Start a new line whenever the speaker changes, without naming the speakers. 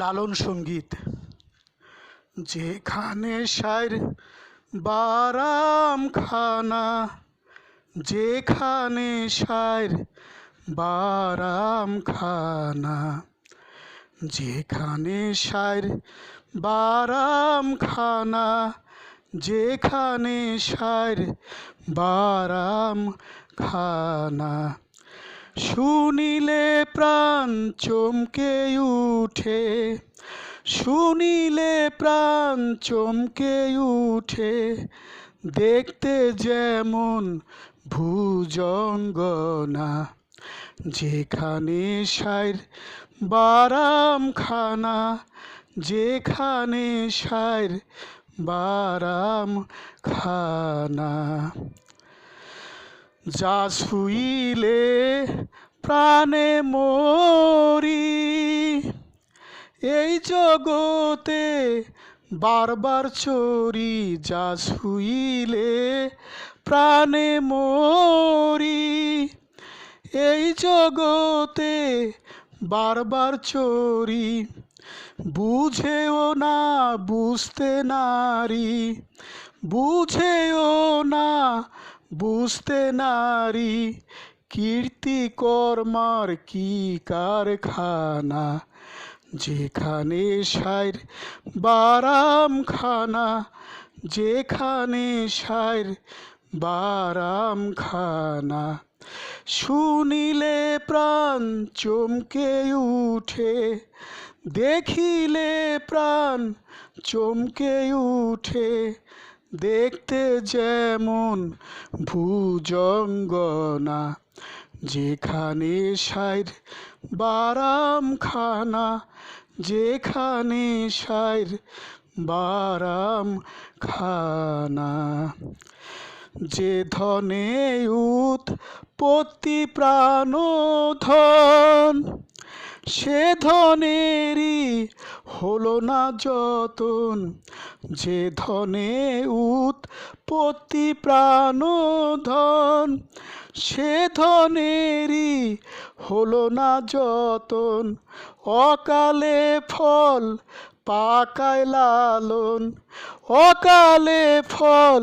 লালন সংগীত। যেখানে সার বারাম খানা যেখানে সার বারাম খানা যেখানে সার বারাম খানা যেখানে সার বারাম খানা শুনিলে প্রাণ চমকে উঠে, শুনিলে প্রাণ চমকে উঠে, দেখতে যেমন ভুজঙ্গনা। যেখানে সাইর বারাম খানা যেখানে সাইর বারাম খানা যা শুইলে প্রাণে মরি। এই জগতে বারবার চোরি যা শুইলে প্রাণে মরি। এই জগতে বারবার চোরি বুঝেও না, বুঝতে নারী, বুঝেও না বুঝতে নারী, কীর্তি কর্মার কি কারখানা? যেখানে সার বারাম খানা যেখানে সার বারাম খানা শুনিলে প্রাণ চমকে উঠে, দেখিলে প্রাণ চমকে উঠে দেখতে যেমন ভুজঙ্গনা, যেখানে সাইর বারাম খানা যেখানে সাইর বারাম খানা যে ধনে উৎপত্তি প্রাণ ধন সে ধনেরই হলো না যতন, যে ধনে উৎপত্তি প্রাণ ধন সে ধনেরই হলো না যতন, অকালে ফল পাকায় লালন, অকালে ফল